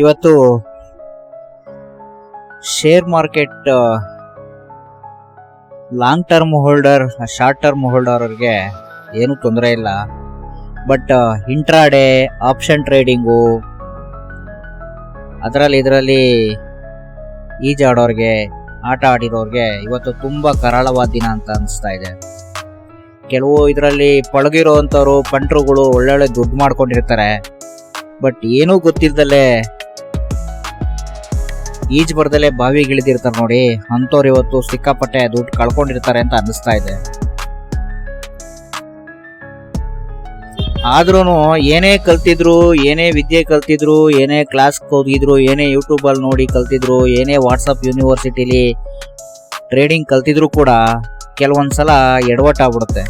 ಇವತ್ತು share market long term holder short term holder ಅವ್ರಿಗೆ ಏನು ತೊಂದರೆ ಇಲ್ಲ. ಬಟ್ ಇಂಟ್ರಾಡೇ ಆಪ್ಷನ್ ಟ್ರೇಡಿಂಗು ಅದರಲ್ಲಿ ಇದರಲ್ಲಿ ಈಜಾಡೋರಿಗೆ ಆಟ ಆಡಿರೋರಿಗೆ ಇವತ್ತು ತುಂಬ ಕರಾಳವಾದ ದಿನ ಅಂತ ಅನಿಸ್ತಾ ಇದೆ. ಕೆಲವು ಇದರಲ್ಲಿ ಪಳಗಿರೋವಂಥವ್ರು ಪಂಟ್ರುಗಳು ಒಳ್ಳೊಳ್ಳೆ ದುಡ್ಡು ಮಾಡ್ಕೊಂಡಿರ್ತಾರೆ. ಬಟ್ ಏನೂ ಗೊತ್ತಿಲ್ದಲೆ ಈಜ್ ಬರ್ದಲೆ ಬಾವಿಗೆ ನೋಡಿ. ಅಂಥವ್ರು ಇವತ್ತು ಸಿಕ್ಕಾಪಟ್ಟೆ ದುಡ್ಡು ಕಳ್ಕೊಂಡಿರ್ತಾರೆ ಅಂತ ಅನ್ನಿಸ್ತಾ ಇದೆ. ಆದ್ರೂ ಏನೇ ಕಲ್ತಿದ್ರು, ಏನೇ ವಿದ್ಯೆ ಕಲ್ತಿದ್ರು, ಏನೇ ಕ್ಲಾಸ್ ಹೋಗಿದ್ರು, ಏನೇ ಯೂಟ್ಯೂಬಲ್ಲಿ ನೋಡಿ ಕಲ್ತಿದ್ರು, ಏನೇ ವಾಟ್ಸಪ್ ಯೂನಿವರ್ಸಿಟಿಲಿ ಟ್ರೇಡಿಂಗ್ ಕಲ್ತಿದ್ರು ಕೂಡ ಕೆಲವೊಂದ್ಸಲ ಎಡವಟ್ಟಾಗ್ಬಿಡುತ್ತೆ.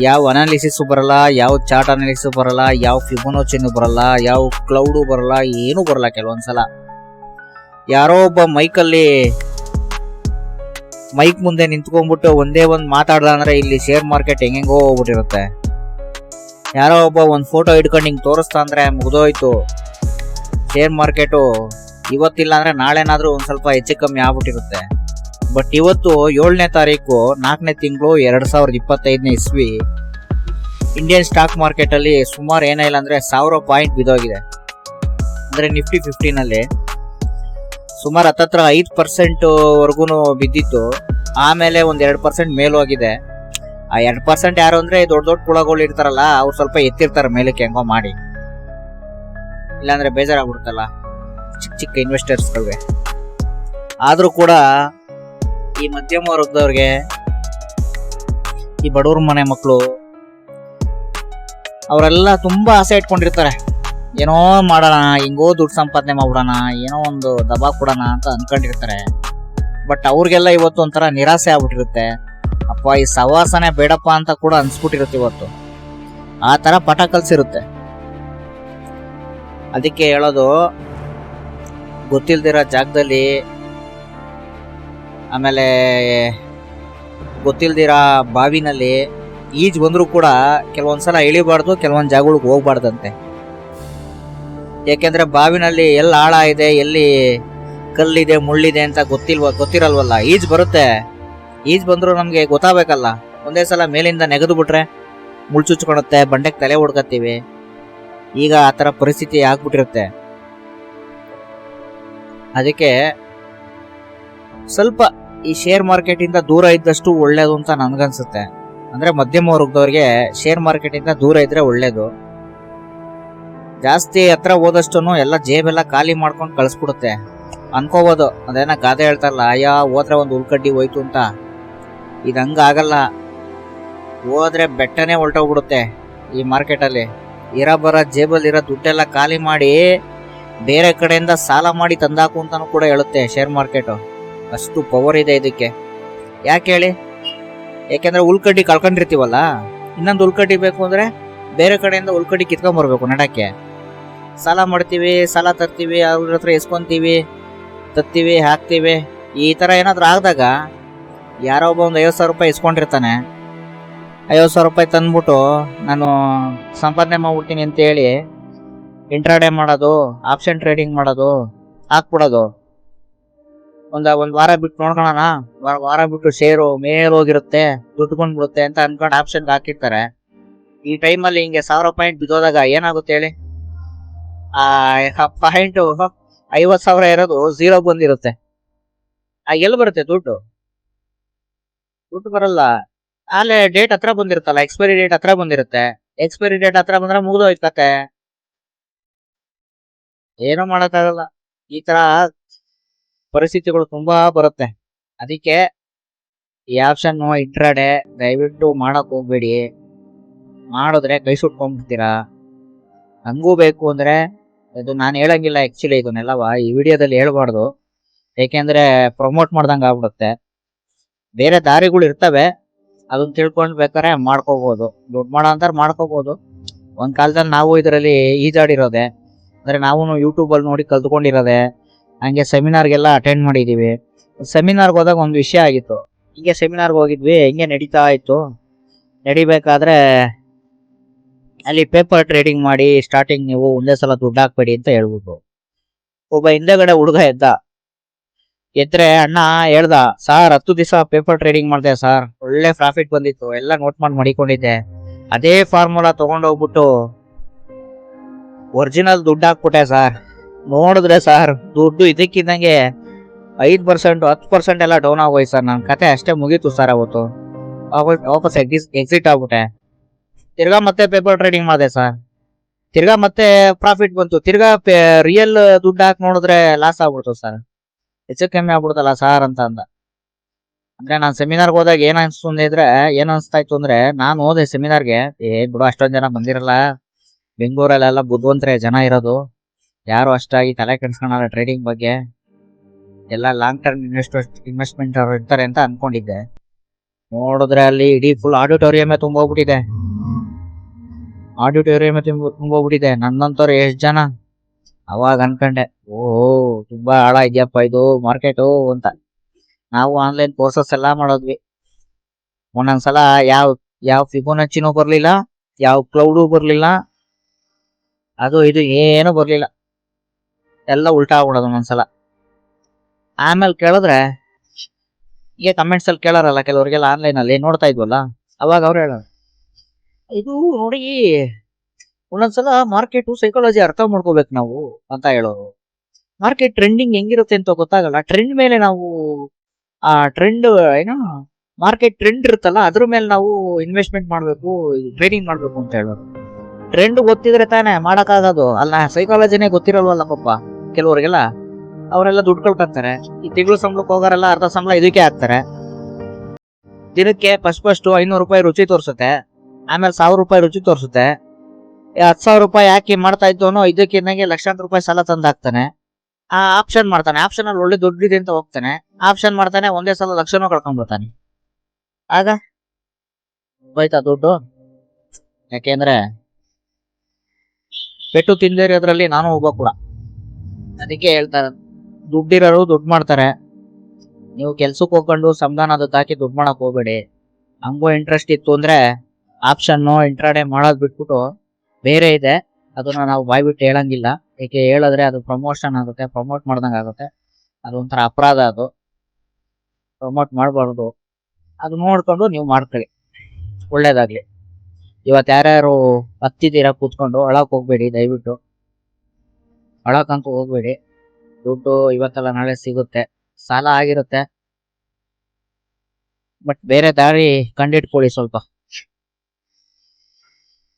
ಯಾವ ಅನಾಲಿಸಿಸ್ ಬರಲ್ಲ, ಯಾವ ಚಾರ್ಟ್ ಅನಾಲಿಸಿಸ್ ಬರಲ್ಲ, ಯಾವ ಫಿಬೋನೋಚಿನು ಬರಲ್ಲ, ಯಾವ ಕ್ಲೌಡು ಬರಲ್ಲ, ಏನೂ ಬರಲ್ಲ ಕೆಲವೊಂದ್ಸಲ. ಯಾರೋ ಒಬ್ಬ ಮೈಕಲ್ಲಿ ಮೈಕ್ ಮುಂದೆ ನಿಂತ್ಕೊಂಡ್ಬಿಟ್ಟು ಒಂದೇ ಒಂದು ಮಾತಾಡ್ದ ಅಂದ್ರೆ ಇಲ್ಲಿ ಶೇರ್ ಮಾರ್ಕೆಟ್ ಹೆಂಗೆಂಗೋ ಹೋಗ್ಬಿಟ್ಟಿರುತ್ತೆ. ಯಾರೋ ಒಬ್ಬ ಒಂದು ಫೋಟೋ ಇಟ್ಕೊಂಡು ಹಿಂಗೆ ತೋರಿಸ್ತಾ ಅಂದ್ರೆ ಮುಗಿದೋಯ್ತು. ಶೇರ್ ಮಾರ್ಕೆಟು ಇವತ್ತಿಲ್ಲ ಅಂದ್ರೆ ನಾಳೆನಾದರೂ ಒಂದು ಸ್ವಲ್ಪ ಹೆಚ್ಚು ಕಮ್ಮಿ ಆಗ್ಬಿಟ್ಟಿರುತ್ತೆ. ಬಟ್ ಇವತ್ತು ಏಳನೇ ತಾರೀಕು ನಾಲ್ಕನೇ ತಿಂಗಳು ಎರಡು ಸಾವಿರದ ಇಪ್ಪತ್ತೈದನೇ ಇಸ್ವಿ. ಇಂಡಿಯನ್ ಸ್ಟಾಕ್ ಮಾರ್ಕೆಟಲ್ಲಿ ಸುಮಾರು ಏನಿಲ್ಲ ಅಂದರೆ ಸಾವಿರ ಪಾಯಿಂಟ್ ಬಿದ್ದೋಗಿದೆ. ಅಂದರೆ ನಿಫ್ಟಿ ಫಿಫ್ಟಿನಲ್ಲಿ ಸುಮಾರು ಹತ್ತತ್ರ ಐದು ಪರ್ಸೆಂಟ್ ವರೆಗೂನು ಬಿದ್ದಿತ್ತು. ಆಮೇಲೆ ಒಂದು ಎರಡು ಪರ್ಸೆಂಟ್ ಮೇಲೂ ಆಗಿದೆ ಆ ಎರಡು ಪರ್ಸೆಂಟ್ ಯಾರು ಅಂದ್ರೆ ದೊಡ್ಡ ದೊಡ್ಡ ಕುಳಗಳು ಇರ್ತಾರಲ್ಲ, ಅವ್ರು ಸ್ವಲ್ಪ ಎತ್ತಿರ್ತಾರೆ ಮೇಲಕ್ಕೆ ಹೆಂಗೋ ಮಾಡಿ. ಇಲ್ಲಾಂದ್ರೆ ಬೇಜಾರಾಗ್ಬಿಡುತ್ತಲ್ಲ ಚಿಕ್ಕ ಚಿಕ್ಕ ಇನ್ವೆಸ್ಟರ್ಸ್ಗಳಿಗೆ ಆದರೂ ಕೂಡ ಈ ಮಧ್ಯಮ ವರ್ಗದವ್ರಿಗೆ, ಈ ಬಡವ್ರ ಮನೆ ಮಕ್ಕಳು ಅವರೆಲ್ಲ ತುಂಬಾ ಆಸೆ ಇಟ್ಕೊಂಡಿರ್ತಾರೆ. ಏನೋ ಮಾಡೋಣ, ಹಿಂಗೋ ದುಡ್ಡು ಸಂಪಾದನೆ ಮಾಡ್ಬಿಡೋಣ, ಏನೋ ಒಂದು ದಬಾ ಕೊಡೋಣ ಅಂತ ಅನ್ಕೊಂಡಿರ್ತಾರೆ. ಬಟ್ ಅವ್ರಿಗೆಲ್ಲ ಇವತ್ತು ಒಂಥರ ನಿರಾಸೆ ಆಗ್ಬಿಟ್ಟಿರುತ್ತೆ. ಅಪ್ಪ, ಈ ಸವಾಸನೆ ಬೇಡಪ್ಪ ಅಂತ ಕೂಡ ಅನ್ಸ್ಬಿಟ್ಟಿರುತ್ತೆ ಇವತ್ತು. ಆ ತರ ಪಟ ಕಲ್ಸಿರುತ್ತೆ. ಅದಕ್ಕೆ ಹೇಳೋದು, ಗೊತ್ತಿಲ್ದಿರೋ ಜಾಗದಲ್ಲಿ, ಆಮೇಲೆ ಗೊತ್ತಿಲ್ದಿರೋ ಬಾವಿನಲ್ಲಿ ಈಜ್ ಬಂದರೂ ಕೂಡ ಕೆಲವೊಂದ್ಸಲ ಇಳಿಬಾರ್ದು, ಕೆಲವೊಂದು ಜಾಗಗಳಿಗೆ ಹೋಗ್ಬಾರ್ದಂತೆ. ಯಾಕೆಂದ್ರೆ ಬಾವಿನಲ್ಲಿ ಎಲ್ಲಿ ಆಳ ಇದೆ, ಎಲ್ಲಿ ಕಲ್ಲಿದೆ, ಮುಳ್ಳಿದೆ ಅಂತ ಗೊತ್ತಿಲ್ವ ಗೊತ್ತಿರಲ್ವಲ್ಲ. ಈಜ್ ಬರುತ್ತೆ. ಈಜ್ ಬಂದರೂ ನಮಗೆ ಗೊತ್ತಾಗಬೇಕಲ್ಲ. ಒಂದೇ ಸಲ ಮೇಲಿಂದ ನೆಗೆದು ಬಿಟ್ರೆ ಮುಳ್ಚುಚ್ಕೊಳುತ್ತೆ ಬಂಡೆಗೆ ತಲೆ ಹೊಡ್ಕತ್ತೀವಿ ಈಗ ಆ ಥರ ಪರಿಸ್ಥಿತಿ ಆಗ್ಬಿಟ್ಟಿರುತ್ತೆ. ಅದಕ್ಕೆ ಸ್ವಲ್ಪ ಈ ಶೇರ್ ಮಾರ್ಕೆಟ್ ಇಂದ ದೂರ ಇದ್ದಷ್ಟು ಒಳ್ಳೇದು ಅಂತ ನನ್ಗನ್ಸುತ್ತೆ. ಅಂದ್ರೆ ಮಧ್ಯಮ ವರ್ಗದವ್ರಿಗೆ ಶೇರ್ ಮಾರ್ಕೆಟ್ ಇಂದ ದೂರ ಇದ್ರೆ ಒಳ್ಳೇದು. ಜಾಸ್ತಿ ಹತ್ರ ಹೋದಷ್ಟು ಎಲ್ಲ ಜೇಬೆಲ್ಲ ಖಾಲಿ ಮಾಡ್ಕೊಂಡು ಕಳಿಸ್ಬಿಡುತ್ತೆ. ಅನ್ಕೋಬೋದು. ಅದೇನ ಗಾದೆ ಹೇಳ್ತಾರಲ್ಲ, ಅಯ್ಯ, ಹೋದ್ರೆ ಒಂದು ಉಳ್ಕಡ್ಡಿ ಹೋಯ್ತು ಅಂತ. ಇದು ಹಂಗ ಆಗಲ್ಲ. ಹೋದ್ರೆ ಬೆಟ್ಟನೇ ಹೊಲ್ಟೋಗ್ಬಿಡುತ್ತೆ ಈ ಮಾರ್ಕೆಟಲ್ಲಿ. ಇರೋ ಬರೋ ಜೇಬಲ್ಲಿ ಇರೋ ದುಡ್ಡೆಲ್ಲ ಖಾಲಿ ಮಾಡಿ ಬೇರೆ ಕಡೆಯಿಂದ ಸಾಲ ಮಾಡಿ ತಂದಾಕು ಅಂತಲೂ ಕೂಡ ಹೇಳುತ್ತೆ ಶೇರ್ ಮಾರ್ಕೆಟು. ಅಷ್ಟು ಪವರ್ ಇದೆ ಇದಕ್ಕೆ. ಯಾಕೆ ಹೇಳಿ? ಯಾಕೆಂದ್ರೆ ಉಳ್ಕಡ್ಡಿ ಕಳ್ಕೊಂಡಿರ್ತೀವಲ್ಲ, ಇನ್ನೊಂದು ಉಳ್ಕಡ್ಡಿ ಬೇಕು ಅಂದ್ರೆ ಬೇರೆ ಕಡೆಯಿಂದ ಉಳ್ಕಡ್ಡಿ ಕಿತ್ಕೊಂಬರ್ಬೇಕು ನಡಕ್ಕೆ. ಸಾಲ ಮಾಡ್ತೀವಿ, ಸಾಲ ತರ್ತೀವಿ, ಅವ್ರ ಹತ್ರ ಎಸ್ಕೊಂತೀವಿ ತತ್ತೀವಿ ಹಾಕ್ತೀವಿ. ಈ ಥರ ಏನಾದರೂ ಆಗಿದಾಗ ಯಾರೋ ಒಬ್ಬ ಒಂದು ಐವತ್ತು ಸಾವಿರ ರೂಪಾಯಿ ಇಸ್ಕೊಂಡಿರ್ತಾನೆ ಐವತ್ತು ಸಾವಿರ ರೂಪಾಯಿ ತಂದ್ಬಿಟ್ಟು ನಾನು ಸಂಪಾದನೆ ಮಾಡ್ಬಿಡ್ತೀನಿ ಅಂತೇಳಿ ಇಂಟ್ರಾಡೇ ಮಾಡೋದು ಆಪ್ಷನ್ ಟ್ರೇಡಿಂಗ್ ಮಾಡೋದು, ಹಾಕ್ಬಿಡೋದು. ಒಂದು ಒಂದು ವಾರ ಬಿಟ್ಟು ನೋಡ್ಕೊಳ್ಳೋಣ. ವಾರ ಬಿಟ್ಟು ಶೇರು ಮೇಲೋಗಿರುತ್ತೆ ದುಡ್ಡು ಬಂದ್ಬಿಡುತ್ತೆ ಅಂತ ಅನ್ಕೊಂಡು ಆಪ್ಷನ್ಗೆ ಹಾಕಿರ್ತಾರೆ. ಈ ಟೈಮಲ್ಲಿ ಹಿಂಗೆ ಸಾವಿರ ಪಾಯಿಂಟ್ ಬಿದ್ದೋದಾಗ ಏನಾಗುತ್ತೆ ಹೇಳಿ? ಆ ಪಾಯಿಂಟ್ ಐವತ್ ಸಾವಿರ ಇರೋದು ಝೀರೋ ಬಂದಿರುತ್ತೆ. ಎಲ್ಲಿ ಬರುತ್ತೆ ದುಡ್ಡು? ದುಡ್ಡು ಬರಲ್ಲ. ಅಲ್ಲೇ ಡೇಟ್ ಹತ್ರ ಬಂದಿರುತ್ತಲ್ಲ ಎಕ್ಸ್ಪೈರಿ ಡೇಟ್ ಹತ್ರ ಬಂದಿರುತ್ತೆ. ಎಕ್ಸ್ಪೈರಿ ಡೇಟ್ ಹತ್ರ ಬಂದ್ರೆ ಮುಗಿದೋಯ್ತು ಏನೋ ಏನೂ ಮಾಡಕ್ಕಾಗಲ್ಲ. ಈ ತರ ಪರಿಸ್ಥಿತಿಗಳು ತುಂಬಾ ಬರುತ್ತೆ. ಅದಕ್ಕೆ ಈ ಆಪ್ಷನ್ ಇಂಟ್ರಾಡೆ ದಯವಿಟ್ಟು ಮಾಡಕ್ ಹೋಗ್ಬೇಡಿ. ಮಾಡಿದ್ರೆ ಕೈ ಸುಟ್ಕೊಂಡ್ಬಿಡ್ತೀರಾ? ಹಂಗೂ ಬೇಕು ಅಂದ್ರೆ ಇದು ನಾನು ಹೇಳಂಗಿಲ್ಲ ಆಕ್ಚುಲಿ ಇದನ್ನೆಲ್ಲವ ಈ ವಿಡಿಯೋದಲ್ಲಿ ಹೇಳ್ಬಾರ್ದು. ಏಕೆಂದ್ರೆ ಪ್ರಮೋಟ್ ಮಾಡ್ದಂಗೆ ಆಗ್ಬಿಡುತ್ತೆ. ಬೇರೆ ದಾರಿಗಳು ಇರ್ತವೆ. ಅದನ್ನ ತಿಳ್ಕೊಂಡ್ ಬೇಕಾರೆ ಮಾಡ್ಕೋಬಹುದು ದುಡ್ಡು ಮಾಡೋ ಅಂತಾರೆ ಮಾಡ್ಕೋಬಹುದು ಒಂದ್ ಕಾಲದಲ್ಲಿ ನಾವು ಇದರಲ್ಲಿ ಈಜಾಡಿರೋದೆ. ಅಂದ್ರೆ ನಾವು ಯೂಟ್ಯೂಬಲ್ಲಿ ನೋಡಿ ಕಲ್ತ್ಕೊಂಡಿರೋದೆ. ಹಂಗೆ ಸೆಮಿನಾರ್ಗೆಲ್ಲ ಅಟೆಂಡ್ ಮಾಡಿದೀವಿ. ಸೆಮಿನಾರ್ಗೆ ಹೋದಾಗ ಒಂದು ವಿಷಯ ಆಗಿತ್ತು. ಹಿಂಗೆ ಸೆಮಿನಾರ್ಗೆ ಹೋಗಿದ್ವಿ. ಹಿಂಗೆ ನಡೀತಾ ಇತ್ತು? ನಡಿಬೇಕಾದ್ರೆ ಅಲ್ಲಿ ಪೇಪರ್ ಟ್ರೇಡಿಂಗ್ ಮಾಡಿ ಸ್ಟಾರ್ಟಿಂಗ್ ನೀವು ಒಂದೇ ಸಲ ದುಡ್ಡು ಹಾಕ್ಬೇಡಿ ಅಂತ ಹೇಳ್ಬಿಟ್ಟು ಒಬ್ಬ ಹಿಂದೆಗಡೆ ಹುಡುಗ ಎದ್ದ. ಎದ್ರೆ ಅಣ್ಣ ಹೇಳ್ದ, ಸಾರ್, ಹತ್ತು ದಿವಸ ಪೇಪರ್ ಟ್ರೇಡಿಂಗ್ ಮಾಡಿದೆ ಸರ್. ಒಳ್ಳೆ ಪ್ರಾಫಿಟ್ ಬಂದಿತ್ತು. ಎಲ್ಲ ನೋಟ್ ಮಾಡಿ ಮಾಡಿಕೊಂಡಿದ್ದೆ. ಅದೇ ಫಾರ್ಮುಲಾ ತಗೊಂಡೋಗ್ಬಿಟ್ಟು ಒರಿಜಿನಲ್ ದುಡ್ಡು ಹಾಕ್ಬಿಟ್ಟೆ ಸರ್. ನೋಡಿದ್ರೆ ಸರ್, ದುಡ್ಡು ಇದಕ್ಕಿದ್ದಂಗೆ ಐದು ಪರ್ಸೆಂಟ್ ಹತ್ತು ಪರ್ಸೆಂಟ್ ಎಲ್ಲ ಡೌನ್ ಆಗೋಯ್ತು ಸರ್. ನನ್ನ ಕತೆ ಅಷ್ಟೇ ಮುಗೀತು ಸರ್ ಅವತ್ತು. ವಾಪಸ್ ಎಕ್ಸಿಟ್ ಆಗ್ಬಿಟ್ಟೆ. ತಿರ್ಗಾ ಮತ್ತೆ ಪೇಪರ್ ಟ್ರೇಡಿಂಗ್ ಮಾಡಿದೆ ಸರ್ ತಿರ್ಗಾ ಮತ್ತೆ ಪ್ರಾಫಿಟ್ ಬಂತು. ತಿರ್ಗಾ ರಿಯಲ್ ದುಡ್ಡು ಹಾಕಿ ನೋಡಿದ್ರೆ ಲಾಸ್ ಆಗ್ಬಿಡ್ತು ಸರ್ ಹೆಚ್ಚು ಕಮ್ಮಿ ಆಗ್ಬಿಡ್ತಲ್ಲ ಸರ್ ಅಂತ ಅಂದ. ಅಂದ್ರೆ ನಾನು ಸೆಮಿನಾರ್ಗೆ ಹೋದಾಗ ಏನ್ ಅನ್ಸ್ತು ಅಂದಿದ್ರೆ ಏನ್ ಅನ್ಸ್ತಾ ಇತ್ತು ಅಂದ್ರೆ ನಾನು ಹೋದೆ ಸೆಮಿನಾರ್ಗೆ ಏ ಬಿಡು ಅಷ್ಟೊಂದ್ ಜನ ಬಂದಿರಲ್ಲ. ಬೆಂಗಳೂರಲ್ಲೆಲ್ಲ ಬುದ್ಧಿವಂತರೆ ಜನ ಇರೋದು. ಯಾರು ಅಷ್ಟಾಗಿ ತಲೆ ಕೆಡ್ಸ್ಕೊಳಲ್ಲ ಟ್ರೇಡಿಂಗ್ ಬಗ್ಗೆ. ಎಲ್ಲ ಲಾಂಗ್ ಟರ್ಮ್ ಇನ್ವೆಸ್ಟ್ ಇನ್ವೆಸ್ಟ್ಮೆಂಟ್ ಅವ್ರು ಇರ್ತಾರೆ ಅಂತ ಅನ್ಕೊಂಡಿದ್ದೆ. ನೋಡಿದ್ರೆ ಅಲ್ಲಿ ಇಡೀ ಫುಲ್ ಆಡಿಟೋರಿಯಮೇ ತುಂಬೋಗ್ಬಿಟ್ಟಿದೆ. ಆಡಿಟೋರಿಯಮೇ ತುಂಬ ತುಂಬೋಗ್ಬಿಟ್ಟಿದೆ. ನನ್ನಂತವ್ರು ಎಷ್ಟ್ ಜನ? ಅವಾಗ ಅನ್ಕೊಂಡೆ ಓ ತುಂಬಾ ಆಳ ಇದೆಯಪ್ಪ ಇದು ಮಾರ್ಕೆಟು ಅಂತ. ನಾವು ಆನ್ಲೈನ್ ಕೋರ್ಸಸ್ ಎಲ್ಲಾ ಮಾಡೋದ್ವಿ. ಒಂದೊಂದ್ಸಲ ಯಾವ ಯಾವ ಫಿಬೋನಚ್ಚಿನೂ ಬರ್ಲಿಲ್ಲ, ಯಾವ ಕ್ಲೌಡು ಬರ್ಲಿಲ್ಲ. ಅದು, ಇದು ಏನು ಬರ್ಲಿಲ್ಲ. ಎಲ್ಲ ಉಲ್ಟಾ ಆಗ್ಬಿಡೋದು ಒಂದೊಂದ್ಸಲ. ಆಮೇಲೆ ಕೇಳಿದ್ರೆ, ಈಗ ಕಮೆಂಟ್ಸ್ ಅಲ್ಲಿ ಕೇಳಾರಲ್ಲ ಕೆಲವರಿಗೆಲ್ಲ ಆನ್ಲೈನ್ ಅಲ್ಲಿ ನೋಡ್ತಾ ಇದ್ವಲ್ಲ, ಅವಾಗ ಅವ್ರು ಹೇಳೋರು ಇದು ನೋಡಿ ಒಂದೊಂದ್ಸಲ ಮಾರ್ಕೆಟ್ ಸೈಕಾಲಜಿ ಅರ್ಥ ಮಾಡ್ಕೋಬೇಕು ನಾವು ಅಂತ ಹೇಳೋರು. ಮಾರ್ಕೆಟ್ ಟ್ರೆಂಡಿಂಗ್ ಹೆಂಗಿರುತ್ತೆ ಅಂತ ಗೊತ್ತಾಗಲ್ಲ. ಟ್ರೆಂಡ್ ಮೇಲೆ ನಾವು, ಆ ಟ್ರೆಂಡ್ ಏನೋ ಮಾರ್ಕೆಟ್ ಟ್ರೆಂಡ್ ಇರುತ್ತಲ್ಲ, ಅದ್ರ ಮೇಲೆ ನಾವು ಇನ್ವೆಸ್ಟ್ಮೆಂಟ್ ಮಾಡಬೇಕು ಟ್ರೇಡಿಂಗ್ ಮಾಡಬೇಕು ಅಂತ ಹೇಳೋರು. ಟ್ರೆಂಡ್ ಗೊತ್ತಿದ್ರೆ ತಾನೇ ಮಾಡೋಕ್ಕಾಗೋದು. ಅಲ್ಲ ಸೈಕಾಲಜಿನೇ ಗೊತ್ತಿರಲ್ವಲ್ಲ ಪಾಪ ಕೆಲವರಿಗೆಲ್ಲ. ಅವರೆಲ್ಲ ದುಡ್ಡು ಕಳ್ಕೊಂತಾರೆ. ಈ ತಿಂಗಳು ಸಂಬಳಕ್ಕೆ ಹೋಗೋರೆಲ್ಲ ಅರ್ಧ ಸಂಬಳ ಇದಕ್ಕೆ ಹಾಕ್ತಾರೆ. ದಿನಕ್ಕೆ ಫಸ್ಟ್ ಫಸ್ಟ್ ಐನೂರು ರೂಪಾಯಿ ರುಚಿ ತೋರಿಸುತ್ತೆ. ಆಮೇಲೆ ಸಾವಿರ ರೂಪಾಯಿ ರುಚಿ ತೋರಿಸುತ್ತೆ. ಹತ್ತು ಸಾವಿರ ರೂಪಾಯಿ ಯಾಕೆ ಮಾಡ್ತಾ ಇದ್ದವನು ಇದಕ್ಕಿನ್ನಂಗೆ ಲಕ್ಷಾಂತರ ರೂಪಾಯಿ ಸಾಲ ತಂದು ಹಾಕ್ತಾನೆ ಆ ಆಪ್ಷನ್ ಮಾಡ್ತಾನೆ. ಆಪ್ಷನ್ ಅಲ್ಲಿ ಒಳ್ಳೆ ದುಡ್ಡಿದೆ ಅಂತ ಹೋಗ್ತಾನೆ. ಆಪ್ಷನ್ ಮಾಡ್ತಾನೆ, ಒಂದೇ ಸಲ ಲಕ್ಷನೂ ಕಳ್ಕೊಂಡ್ಬಿಡ್ತಾನೆ ಆಗ? ಹೋಯ್ತಾ ದುಡ್ಡು? ಯಾಕೆಂದ್ರೆ ಪೆಟ್ಟು ತಿಂದಿರೋದ್ರಲ್ಲಿ ನಾನು ಹೋಗೋ ಕೂಡ. ಅದಕ್ಕೆ ಹೇಳ್ತಾರೆ, ದುಡ್ಡಿರೋರು ದುಡ್ಡು ಮಾಡ್ತಾರೆ. ನೀವು ಕೆಲ್ಸಕ್ಕೆ ಹೋಗ್ಕೊಂಡು ಸಂಧಾನ ಅದಕ್ಕೆ ಹಾಕಿ ದುಡ್ಡು ಮಾಡಕ್ ಹೋಗ್ಬೇಡಿ. ಹಂಗೂ ಇಂಟ್ರೆಸ್ಟ್ ಇತ್ತು ಅಂದ್ರೆ ಆಪ್ಷನ್ನು ಇಂಟ್ರಾಡೆ ಮಾಡೋದು ಬಿಟ್ಬಿಟ್ಟು ಬೇರೆ ಇದೆ. ಅದನ್ನ ನಾವು ಬಾಯ್ ಬಿಟ್ಟು ಹೇಳಂಗಿಲ್ಲ. ಏಕೆ ಹೇಳಿದ್ರೆ ಅದು ಪ್ರಮೋಷನ್ ಆಗುತ್ತೆ ಪ್ರಮೋಟ್ ಮಾಡ್ದಂಗೆ ಆಗುತ್ತೆ. ಅದೊಂಥರ ಅಪರಾಧ ಅದು. ಪ್ರಮೋಟ್ ಮಾಡಬಾರ್ದು. ಅದು ನೋಡ್ಕೊಂಡು ನೀವು ಮಾಡ್ಕೊಳ್ಳಿ. ಒಳ್ಳೇದಾಗ್ಲಿ. ಇವತ್ತು ಯಾರ್ಯಾರು ಹತ್ತಿದ್ದೀರಾ ಕೂತ್ಕೊಂಡು, ಒಳಕ್ ಹೋಗ್ಬೇಡಿ ದಯವಿಟ್ಟು. ಒಳಕ್ಕಂತೂ ಹೋಗ್ಬೇಡಿ. ದುಡ್ಡು ಇವತ್ತಲ್ಲ ನಾಳೆ ಸಿಗುತ್ತೆ. ಸಾಲ ಆಗಿರುತ್ತೆ. ಬಟ್ ಬೇರೆ ದಾರಿ ಕಂಡಿಟ್ಕೊಳ್ಳಿ ಸ್ವಲ್ಪ.